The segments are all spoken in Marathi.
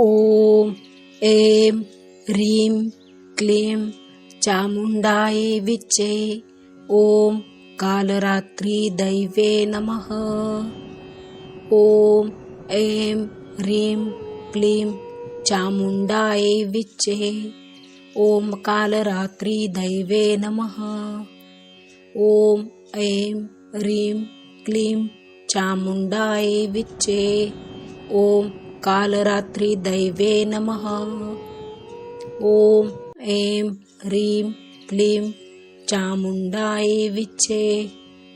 ॐ ऐं ह्रीं क्लीं चामुण्डायै विच्चे ॐ कालरात्रिदैवे नमः। ॐ ऐं ह्रीं क्लीं चामुण्डायै विच्चे ॐ कालरात्रिदैवे नमः। ॐ ऐं ह्रीं क्लीं चामुण्डायै विच्चे ॐ कालरात्रिदैवे नमः। ॐ ऐं ह्रीं क्लीं चामुण्डायै विच्चे।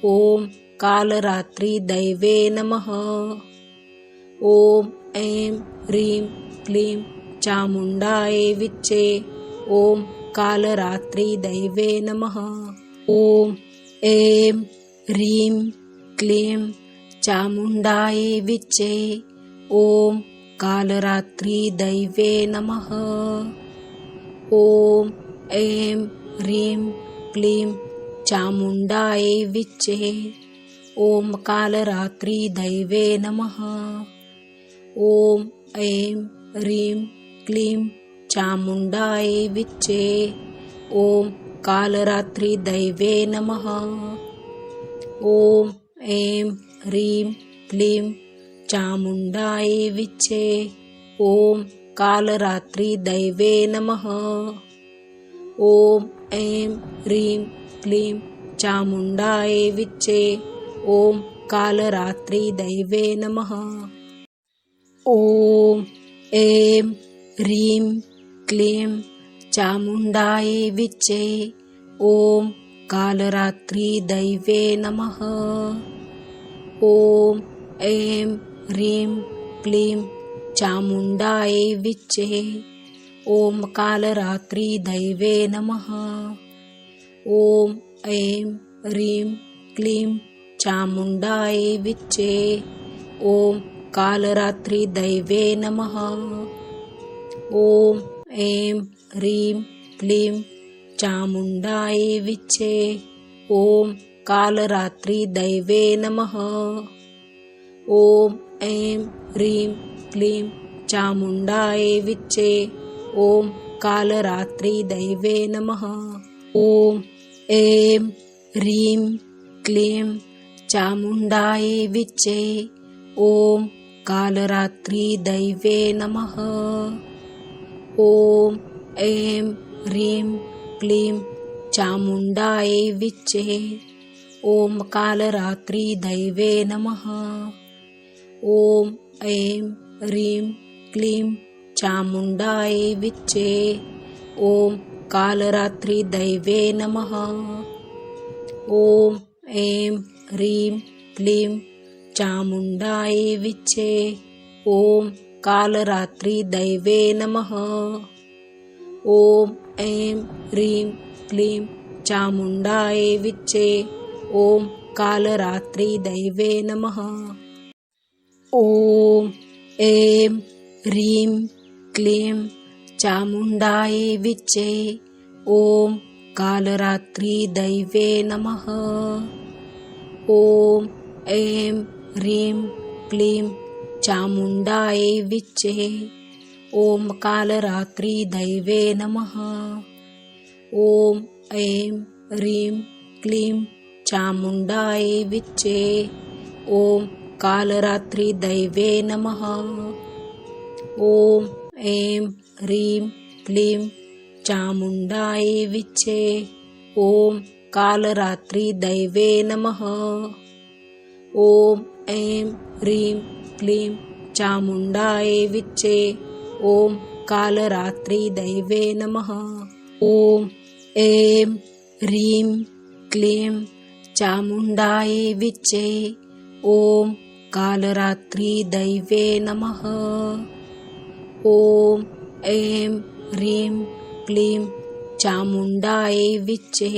ॐ कालरात्रिदैवे नमः। ॐ ऐं ह्रीं क्लीं चामुण्डायै विच्चे। ॐ कालरात्रिदैवे नमः। ॐ ऐं ह्रीं क्लीं चामुण्डायै विच्चे। ॐ कालरात्रिदैवे नमः। ॐ ऐं ह्रीं क्लीं चामुण्डायै विच्चे। ॐ कालरात्रिदैवे नमः। ॐ ऐं ह्रीं क्लीं चामुण्डायै विच्चे। ॐ कालरात्रिदैवे नमः। ॐ ऐं ह्रीं क्लीं चामुण्डायै विच्चे। ॐ कालरात्रिदैवे नमः। ॐ ऐं ह्रीं क्लीं चामुण्डायै विच्चे। ॐ कालरात्रिदैवे नमः। ॐ ऐं ह्रीं क्लीं चामुण्डायै विच्चे। ॐ कालरात्रिदैवे नमः। ॐ ऐं ह्रीं क्लीं चामुण्डायै विच्चे। ॐ कालरात्रिदैवे नमः। ॐ ऐं ह्रीं क्लीं चामुण्डायै विच्चे। ॐ कालरात्रिदैवे नमः। ॐ ऐं ह्रीं क्लीं चामुण्डायै विच्चे। ॐ कालरात्रिदैवे नमः। ॐ ऐं ह्रीं क्लीं चामुण्डायै विच्चे। ॐ कालरात्रिदैवे नमः। ॐ ऐं ह्रीं क्लीं चामुण्डायै विच्चे। ॐ कालरात्रिदैवे नमः। ॐ ऐं ह्रीं क्लीं चामुण्डायै विच्चे। ॐ कालरात्रिदैवे नमः। ॐ ऐं ह्रीं क्लीं चामुण्डायै विच्चे। ॐ कालरात्रिदैवे नमः। ॐ ऐं ह्रीं क्लीं चामुण्डायै विच्चे। ॐ कालरात्रिदैवे नमः। ॐ ऐं ह्रीं क्लीं चामुण्डायै विच्चे। ॐ कालरात्रिदैवे नमः। ॐ ऐं ह्रीं क्लीं चामुण्डायै विच्चे ॐ कालरात्रिदैवे नमः। ॐ ऐं ह्रीं क्लीं चामुण्डायै विच्चे ॐ कालरात्रिदैवे नमः। ॐ ऐं ह्रीं क्लीं चामुण्डायै विच्चे ॐ कालरात्रिदैवे नमः। ॐ ऐं ह्रीं क्लीं चामुण्डाय विच्चे ॐ कालरात्रिदैवे नमः। ॐ ऐं ह्रीं क्लीं चामुण्डाय विच्चे ॐ कालरात्रिदैवे नमः। ॐ ऐं ह्रीं क्लीं चामुण्डाय विच्चे ॐ कालरात्रिदैवे नमः। ॐ ऐं ह्रीं क्लीं चामुण्डायै विच्चे।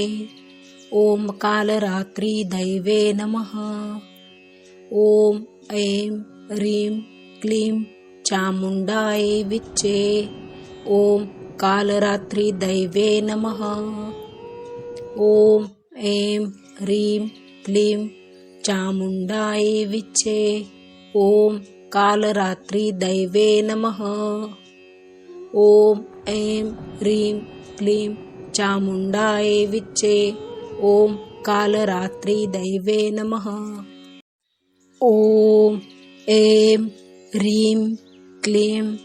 ॐ कालरात्रिदैवे नमः। ॐ ऐं ह्रीं क्लीं चामुण्डायै विच्चे। ॐ कालरात्रिदैवे नमः। ॐ ऐं ह्रीं क्लीं चामुण्डायै विच्चे। ॐ कालरात्री दैवे नमः। ॐ ऐं ह्रीं क्लीं चामुण्डायै विच्चे। ॐ कालरात्रिदैवे नमः। ॐ ऐं ह्रीं क्लीं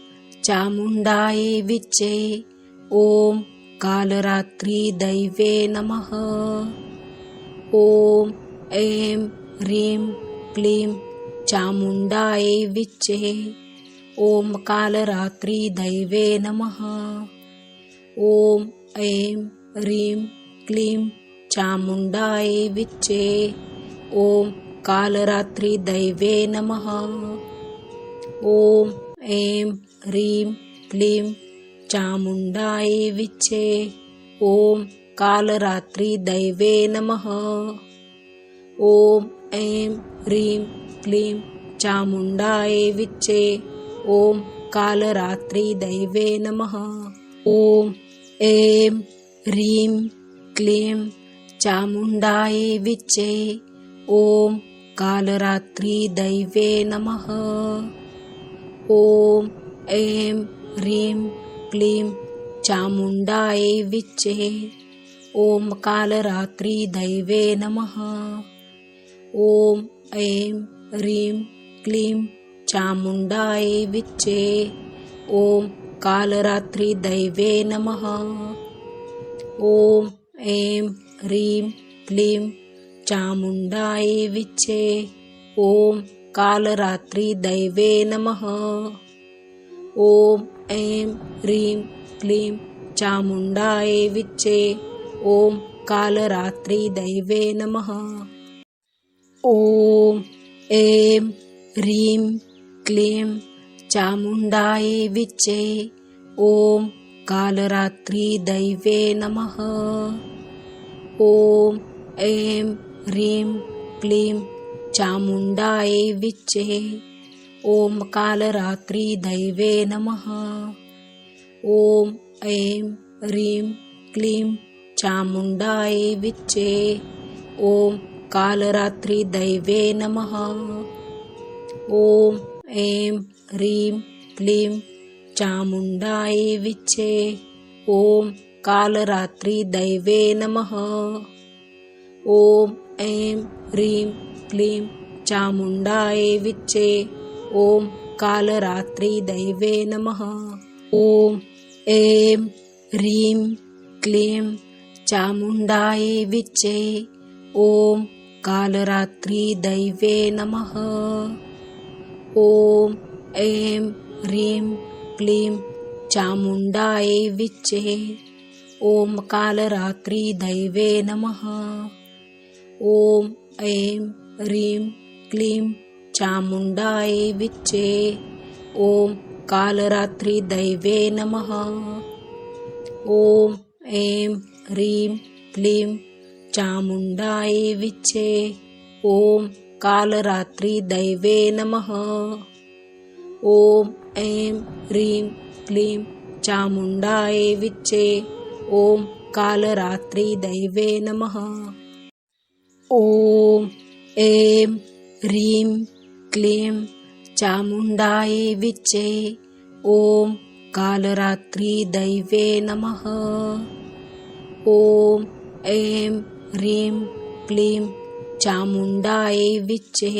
चामुण्डायै विच्चे। ॐ कालरात्रिदैवे नमः। ॐ ऐं ह्रीं क्लीं चामुण्डायै विच्चे। ॐ कालरात्री दैवे नमः। ॐ ऐं ह्रीं क्लीं चामुण्डायै विच्चे। ॐ कालरात्री दैवे नमः। ॐ ऐं ह्रीं क्लीं चामुण्डायै विच्चे। ॐ कालरात्री दैवे नमः। ॐ ऐं ह्रीं क्लीं चामुण्डायै विच्चे। ॐ कालरात्रिदैवे नमः। ॐ ऐं ह्रीं क्लीं चामुण्डाय विच्चे। ॐ कालरात्रिदैवे नमः। ॐ ऐं ह्रीं क्लीं चामुण्डायै विच्चे। ॐ कालरात्रिदैवे नमः। ॐ ऐं ह्रीं क्लीं चामुण्डाय विच्चे। ॐ कालरात्रिदैवे नमः। ॐ ऐं ह्रीं क्लीं चामुण्डाय विच्चे। ॐ कालरात्रिदैवे नमः। ॐ ऐं ह्रीं क्लीं चामुण्डायै विच्चे। ॐ कालरात्रिदैवे नमः। ॐ ऐं ह्रीं क्लीं चामुण्डायै विच्चे ॐ कालरात्री दैवे नमः। ॐ ऐं ह्रीं क्लीं चामुण्डायै विच्चे ॐ कालरात्री दैवे नमः। ॐ ऐं ह्रीं क्लीं चामुण्डायै विच्चे ॐ कालरात्री दैवे नमः। ॐ ऐं ह्रीं क्लीं चामुण्डायै विच्चे ॐ कालरात्री दैवे नमः। ॐ ऐं ह्रीं क्लीं चामुण्डायै विच्चे ॐ कालरात्री दैवे नमः। ॐ ऐं ह्रीं क्लीं चामुण्डायै विच्चे ॐ कालरात्री दैवे नमः। ॐ ऐं ह्रीं क्लीं चामुण्डायै विच्चे। ॐ कालरात्री दैवे नमः। ॐ ऐं ह्रीं क्लीं चामुण्डायै विच्चे। ॐ कालरात्री दैवे नमः। ॐ ऐं ह्रीं क्लीं चामुण्डायै विच्चे। ॐ कालरात्री दैवे नमः। ॐ ऐं ह्रीं क्लीं चामुण्डायै विच्चे। ॐ कालरात्री दैवे नमः। ॐ ऐं ह्रीं क्लीं चामुण्डायै विच्चे। ॐ कालरात्री दैवे नमः। ॐ ऐं ह्रीं क्लीं चामुण्डायै विच्चे।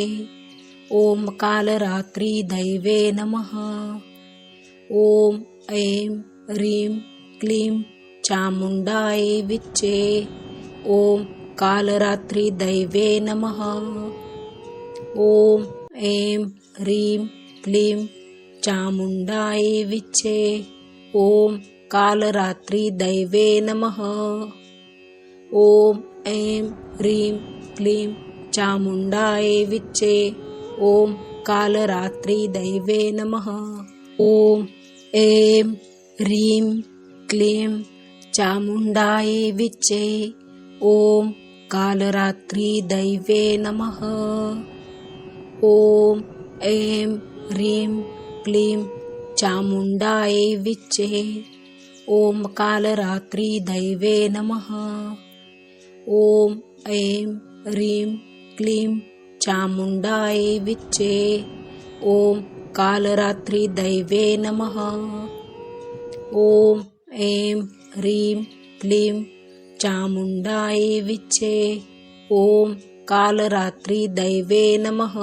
ॐ कालरात्री दैवे नमः। ॐ ऐं ह्रीं क्लीं चामुण्डायै विच्चे। ॐ कालरात्री दैवे नमः। ॐ ऐं ह्रीं क्लीं चामुण्डायै विच्चे। ॐ कालरात्री दैवे नमः। ॐ ऐं ह्रीं क्लीं चामुण्डायै विच्चे। ॐ कालरात्री दैवे नमः। ॐ ऐं ह्रीं क्लीं चामुण्डायै विच्चे। ॐ कालरात्री दैवे नमः। ॐ ऐं ह्रीं क्लीं चामुण्डायै विच्चे। ॐ कालरात्री दैवे नमः ॐ ऐं ह्रीं क्लीं चामुण्डाय विच्चे। ॐ कालरात्रिदैवे नमः। ॐ ऐं ह्रीं क्लीं चामुण्डाय विच्चे। ॐ कालरात्रिदैवे नमः।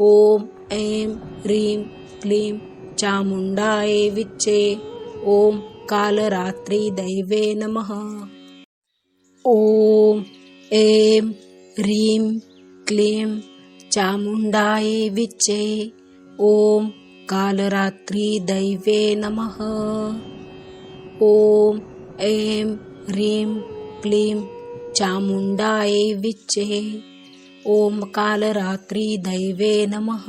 ॐ ऐं ह्रीं क्लीं चामुण्डायै विच्चे। ॐ कालरात्रिदैवे नमः। ॐ ऐं ह्रीं क्लीं चामुण्डायै विच्चे ॐ कालरात्री दैवे नमः। ॐ ऐं ह्रीं क्लीं चामुण्डायै विच्चे ॐ कालरात्री दैवे नमः।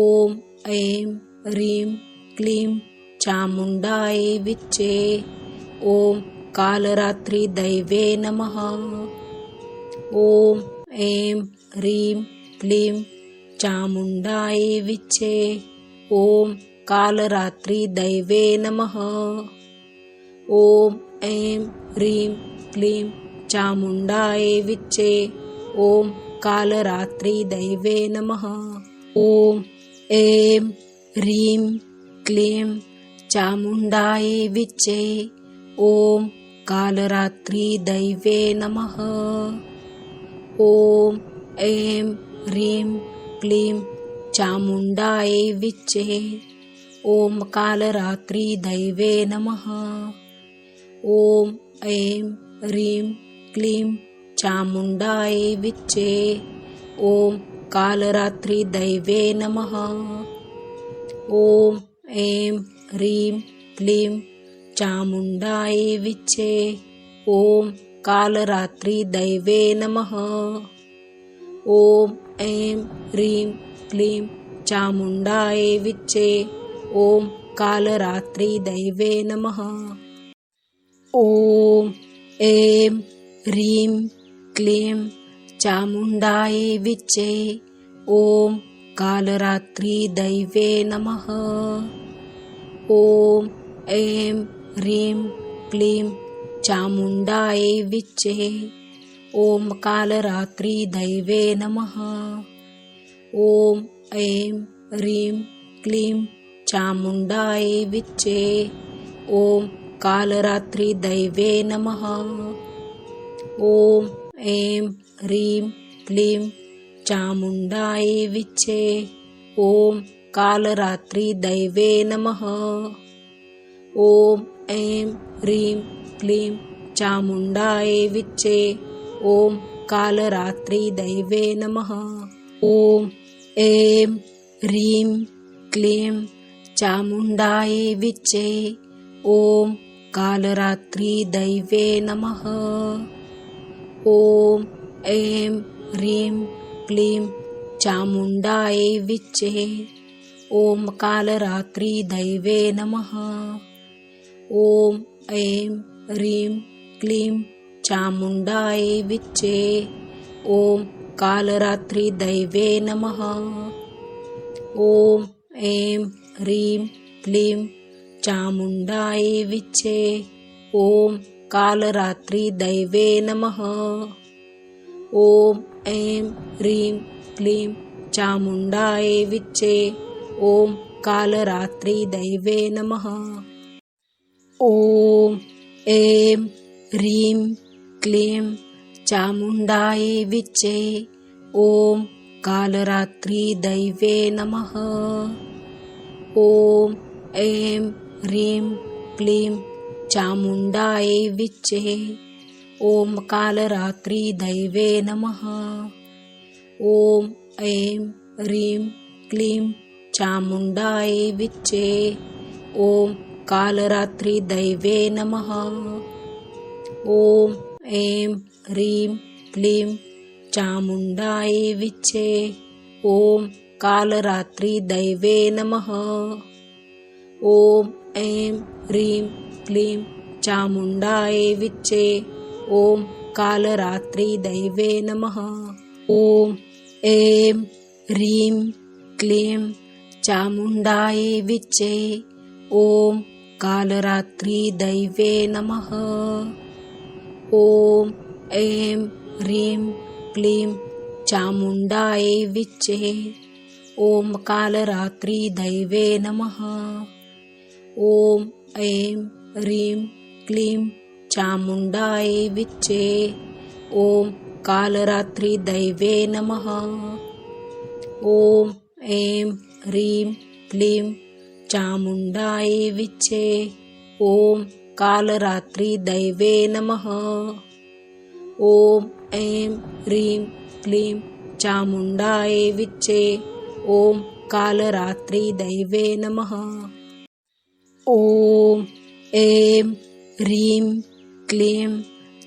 ॐ ऐं ह्रीं क्लीं चामुण्डायै विच्चे ॐ कालरात्री दैवे नमः। ॐ ऐं ह्रीं क्लीं चामुण्डायै विच्चे ॐ कालरात्री दैवे नमः। ॐ ऐं ह्रीं क्लीं चामुण्डायै विच्चे ॐ कालरात्री दैवे नमः। ॐ ऐं ह्रीं क्लीं चामुण्डायै विच्चे ॐ कालरात्री दैवे नमः। ॐ ऐं ह्रीं क्लीं चामुण्डायै विच्चे। ॐ कालरात्री दैवे नमः। ॐ ऐं ह्रीं क्लीं चामुण्डायै विच्चे। ॐ कालरात्री दैवे नमः। ॐ ऐं ह्रीं क्लीं चामुण्डायै विच्चे। ॐ कालरात्री दैवे नमः। ॐ ऐं ह्रीं क्लीं चामुण्डायै विच्चे। ॐ कालरात्री दैवे नमः। ॐ ऐं ह्रीं क्लीं चामुण्डायै विच्चे। ॐ कालरात्री दैवे नमः। ॐ ऐं ह्रीं क्लीं चामुण्डायै विच्चे। ॐ कालरात्री दैवे नमः। ॐ ऐं ह्रीं क्लीं चामुण्डायै विच्चे। ॐ कालरात्री दैवे नमः। ॐ ऐं ह्रीं क्लीं चामुण्डायै विच्चे। ॐ कालरात्री दैवे नमः। ॐ ऐं ह्रीं क्लीं चामुण्डायै विच्चे। ॐ कालरात्रिदैवे नमः। ॐ ऐं ह्रीं क्लीं चामुण्डायै विच्चे। ॐ कालरात्रिदैवे नमः। ॐ ऐं ह्रीं क्लीं चामुण्डायै विच्चे। ॐ कालरात्रिदैवे नमः। ॐ ऐं ह्रीं क्लीं चामुण्डाय विच्चे। ॐ कालरात्रिदैवे नमः। ॐ ऐं ह्रीं क्लीं चामुण्डाय विच्चे। ॐ कालरात्रिदैवे नमः। ॐ ऐं ह्रीं क्लीं चामुण्डाय विच्चे। ॐ कालरात्रिदैवे नमः। ॐ ऐं ह्रीं क्लीं चामुण्डायै विच्चे ॐ कालरात्री दैवे नमः ॐ ऐं ह्रीं क्लीं चामुण्डायै विच्चे ॐ कालरात्री दैवे नमः ॐ ऐं ह्रीं क्लीं चामुण्डायै विच्चे ॐ कालरात्री दैवे नमः। ॐ ऐं ह्रीं क्लीं चामुण्डाय विच्चे। ॐ कालरात्री दैवे नमः। ॐ ऐं ह्रीं क्लीं चामुण्डाय विच्चे। ॐ कालरात्री दैवे नमः। ॐ ऐं ह्रीं क्लीं चामुण्डायै विच्चे। ॐ कालरात्री दैवे नमः। ॐ ऐं ह्रीं क्लीं चामुण्डायै विच्चे। ॐ कालरात्री दैवे नमः। ॐ ऐं ह्रीं क्लीं चामुण्डायै विच्चे। ॐ कालरात्री दैवे नमः। ॐ ऐं ह्रीं क्लीं चामुण्डायै विच्चे। ॐ कालरात्री दैवे नमः। ॐ ऐं ह्रीं क्लीं चामुण्डायै विच्चे। ॐ कालरात्रिदैवे नमः। ॐ ऐं ह्रीं क्लीं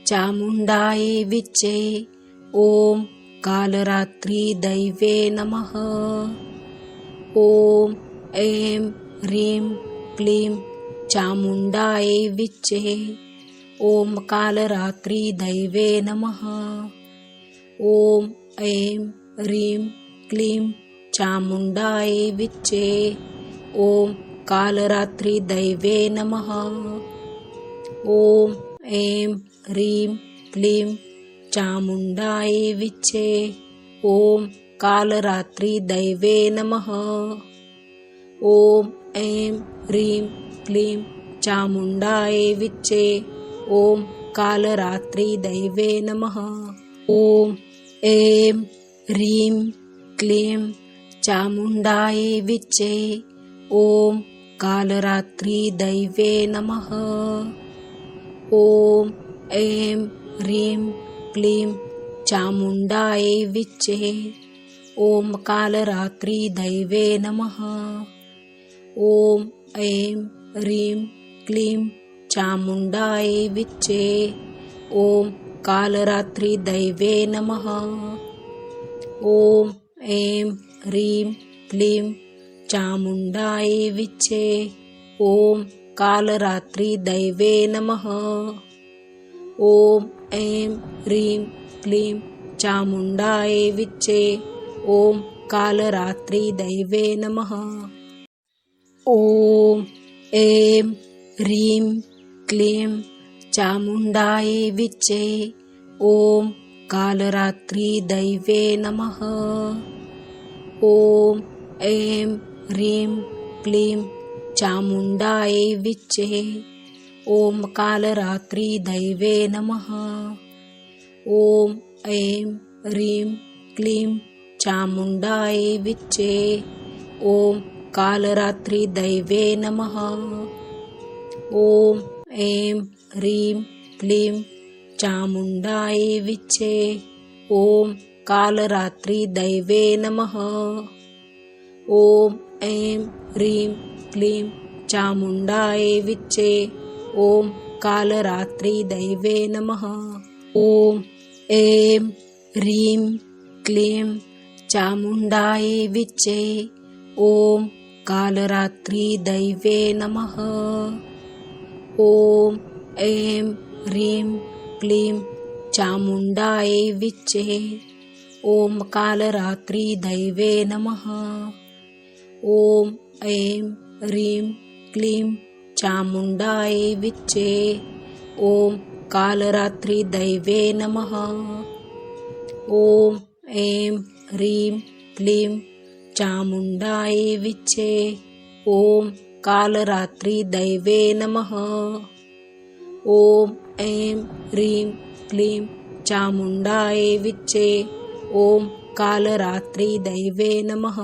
चामुण्डायै विच्चे। ॐ कालरात्रिदैवे नमः। ॐ ऐं ह्रीं क्लीं चामुण्डायै विच्चे। ॐ कालरात्री दैवे नमः। ॐ ऐं ह्रीं क्लीं चामुण्डायै विच्चे। ॐ कालरात्री दैवे नमः। ॐ ऐं ह्रीं क्लीं चामुण्डायै विच्चे। ॐ कालरात्री दैवे नमः। ॐ ऐं ह्रीं क्लीं चामुण्डायै विच्चे। ॐ कालरात्रिदैवे नमः। ॐ ऐं ह्रीं क्लीं चामुण्डाय विच्चे। ॐ कालरात्रिदैवे नमः। ॐ ऐं ह्रीं क्लीं चामुण्डायै विच्चे। ॐ कालरात्रिदैवे नमः। ॐ ऐं ह्रीं क्लीं चामुण्डाय विच्चे। ॐ कालरात्रिदैवे नमः। ॐ ऐं ह्रीं क्लीं चामुण्डाय विच्चे। ॐ कालरात्रिदैवे नमः। ॐ ऐं ह्रीं क्लीं चामुण्डाय विच्चे। ॐ कालरात्रिदैवे नमः। ॐ ऐं ह्रीं क्लीं चामुण्डायै विच्चे ॐ कालरात्री दैवे नमः। ॐ ऐं ह्रीं क्लीं चामुण्डायै विच्चे ॐ कालरात्री दैवे नमः। ॐ ऐं ह्रीं क्लीं चामुण्डायै विच्चे ॐ कालरात्री दैवे नमः। ॐ ऐं ह्रीं क्लीं चामुण्डायै विच्चे। ॐ कालरात्री दैवे नमः। ॐ ऐं ह्रीं क्लीं चामुण्डायै विच्चे। ॐ कालरात्री दैवे नमः। ॐ ऐं ह्रीं क्लीं चामुण्डायै विच्चे। ॐ कालरात्री दैवे नमः। ॐ ऐं ह्रीं क्लीं चामुण्डायै विच्चे। ॐ कालरात्री दैवे नमः। ॐ ऐं ह्रीं क्लीं चामुण्डायै विच्चे। ॐ कालरात्री दैवे नमः। ॐ ऐं ह्रीं क्लीं चामुण्डायै विच्चे। ॐ कालरात्री दैवे नमः। ॐ ऐं ह्रीं क्लीं चामुण्डायै विच्चे। ॐ कालरात्री दैवे नमः